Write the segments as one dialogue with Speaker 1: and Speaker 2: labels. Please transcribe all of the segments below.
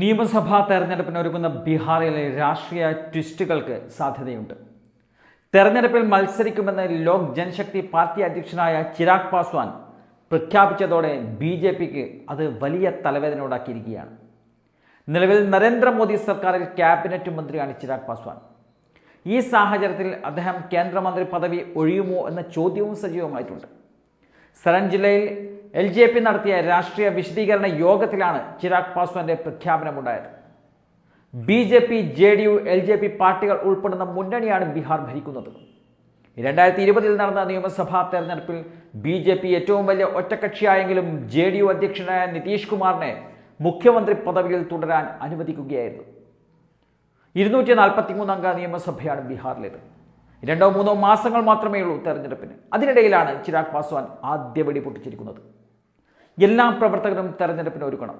Speaker 1: നിയമസഭാ തെരഞ്ഞെടുപ്പിന് ഒരുങ്ങുന്ന ബീഹാറിലെ രാഷ്ട്രീയ ട്വിസ്റ്റുകൾക്ക് സാധ്യതയുണ്ട്. തെരഞ്ഞെടുപ്പിൽ മത്സരിക്കുമെന്ന് ലോക് ജനശക്തി പാർട്ടി അധ്യക്ഷനായ ചിരാഗ് പാസ്വാൻ പ്രഖ്യാപിച്ചതോടെ ബി ജെ പിക്ക് അത് വലിയ തലവേദന ഉണ്ടാക്കിയിരിക്കുകയാണ് നിലവിൽ നരേന്ദ്രമോദി സർക്കാരിൽ ക്യാബിനറ്റ് മന്ത്രിയാണ് ചിരാഗ് പാസ്വാൻ. ഈ സാഹചര്യത്തിൽ അദ്ദേഹം കേന്ദ്രമന്ത്രി പദവി ഒഴിയുമോ എന്ന ചോദ്യവും സജീവമായിട്ടുണ്ട്. സരൺ ജില്ലയിൽ എൽ ജെ പി നടത്തിയ രാഷ്ട്രീയ വിശദീകരണ യോഗത്തിലാണ് ചിരാഗ് പാസ്വാന്റെ പ്രഖ്യാപനമുണ്ടായത്. B J P J D U L J P പാർട്ടികൾ ഉൾപ്പെടുന്ന മുന്നണിയാണ് ബീഹാർ ഭരിക്കുന്നത്. രണ്ടായിരത്തി ഇരുപതിൽ നടന്ന നിയമസഭാ തെരഞ്ഞെടുപ്പിൽ ബി ജെ പി ഏറ്റവും വലിയ ഒറ്റക്കക്ഷിയായെങ്കിലും ജെ ഡി യു അധ്യക്ഷനായ നിതീഷ് കുമാറിനെ മുഖ്യമന്ത്രി പദവിയിൽ തുടരാൻ അനുവദിക്കുകയായിരുന്നു. ഇരുന്നൂറ്റി നാൽപ്പത്തി മൂന്നംഗ നിയമസഭയാണ് ബീഹാറിലേത്. രണ്ടോ മൂന്നോ മാസങ്ങൾ മാത്രമേ ഉള്ളൂ തെരഞ്ഞെടുപ്പിന്. അതിനിടയിലാണ് ചിരാഗ് പാസ്വാൻ ആദ്യ വെടി പൊട്ടിച്ചിരിക്കുന്നത്. എല്ലാ പ്രവർത്തകരും തെരഞ്ഞെടുപ്പിന് ഒരുക്കണം.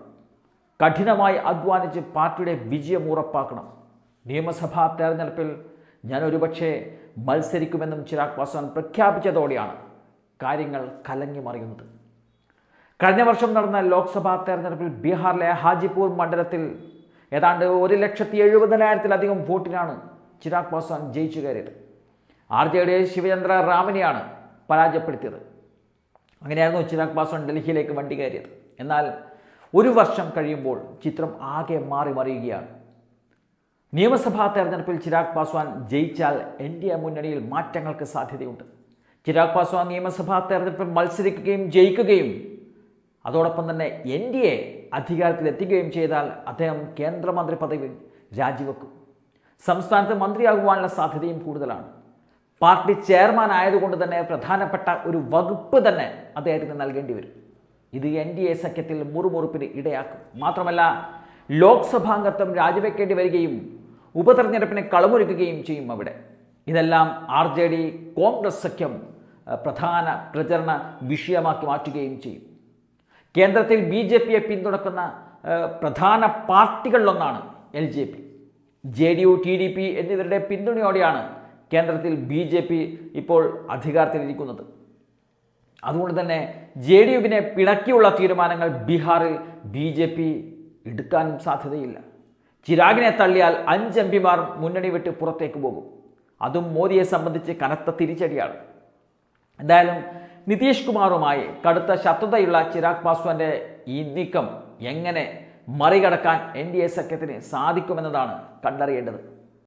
Speaker 1: കഠിനമായി അധ്വാനിച്ച് പാർട്ടിയുടെ വിജയം ഉറപ്പാക്കണം. നിയമസഭാ തെരഞ്ഞെടുപ്പിൽ ഞാൻ ഒരുപക്ഷെ മത്സരിക്കുമെന്നും ചിരാഗ് പാസ്വാൻ പ്രഖ്യാപിച്ചതോടെയാണ് കാര്യങ്ങൾ കലങ്ങി മറിയുന്നത്. കഴിഞ്ഞ വർഷം നടന്ന ലോക്സഭാ തെരഞ്ഞെടുപ്പിൽ ബീഹാറിലെ ഹാജിപൂർ മണ്ഡലത്തിൽ ഏതാണ്ട് ഒരു ലക്ഷത്തി എഴുപതിനായിരത്തിലധികം വോട്ടിനാണ് ചിരാഗ് പാസ്വാൻ ജയിച്ചു കയറിയത്. ആർ ജെ ഡി ശിവചന്ദ്ര റാമിനെയാണ് പരാജയപ്പെടുത്തിയത്. അങ്ങനെയായിരുന്നു ചിരാഗ് പാസ്വാൻ ഡൽഹിയിലേക്ക് വണ്ടി കയറിയത്. എന്നാൽ ഒരു വർഷം കഴിയുമ്പോൾ ചിത്രം ആകെ മാറി മറിയുകയാണ്. നിയമസഭാ തെരഞ്ഞെടുപ്പിൽ ചിരാഗ് പാസ്വാൻ ജയിച്ചാൽ എൻ ഡി എ മുന്നണിയിൽ മാറ്റങ്ങൾക്ക് സാധ്യതയുണ്ട്. ചിരാഗ് പാസ്വാൻ നിയമസഭാ തെരഞ്ഞെടുപ്പിൽ മത്സരിക്കുകയും ജയിക്കുകയും അതോടൊപ്പം തന്നെ എൻ ഡി എ അധികാരത്തിലെത്തുകയും ചെയ്താൽ അദ്ദേഹം കേന്ദ്രമന്ത്രി പദവി രാജിവെക്കും. സംസ്ഥാനത്ത് മന്ത്രിയാകുവാനുള്ള സാധ്യതയും കൂടുതലാണ്. പാർട്ടി ചെയർമാൻ ആയതുകൊണ്ട് തന്നെ പ്രധാനപ്പെട്ട ഒരു വകുപ്പ് തന്നെ അദ്ദേഹത്തിന് നൽകേണ്ടി വരും. ഇത് എൻ ഡി എ സഖ്യത്തിൽ മുറുമുറുപ്പിന് ഇടയാക്കും. മാത്രമല്ല ലോക്സഭാംഗത്വം രാജിവെക്കേണ്ടി വരികയും ഉപതെരഞ്ഞെടുപ്പിനെ കളമൊരുക്കുകയും ചെയ്യും അവിടെ. ഇതെല്ലാം ആർ ജെ ഡി കോൺഗ്രസ് സഖ്യം പ്രധാന പ്രചരണ വിഷയമാക്കി മാറ്റുകയും ചെയ്യും. കേന്ദ്രത്തിൽ ബി ജെ പിയെ പിന്തുണക്കുന്ന പ്രധാന പാർട്ടികളിലൊന്നാണ് L J P. J D U T D P എന്നിവരുടെ പിന്തുണയോടെയാണ് കേന്ദ്രത്തിൽ ബി ജെ പി ഇപ്പോൾ അധികാരത്തിലിരിക്കുന്നത്. അതുകൊണ്ട് തന്നെ ജെ ഡി യുവിനെ പിണക്കിയുള്ള തീരുമാനങ്ങൾ ബീഹാറിൽ ബി ജെ പി എടുക്കാനും സാധ്യതയില്ല. ചിരാഗിനെ തള്ളിയാൽ അഞ്ച് എം പിമാർ മുന്നണി വിട്ട് പുറത്തേക്ക് പോകും. അതും മോദിയെ സംബന്ധിച്ച് കനത്ത തിരിച്ചടിയാണ്. എന്തായാലും നിതീഷ് കുമാറുമായി കടുത്ത ശത്രുതയുള്ള ചിരാഗ് പാസ്വാന്റെ ഈ നീക്കം എങ്ങനെ മറികടക്കാൻ എൻ ഡി എ സഖ്യത്തിന് സാധിക്കുമെന്നതാണ് കണ്ടറിയേണ്ടത്.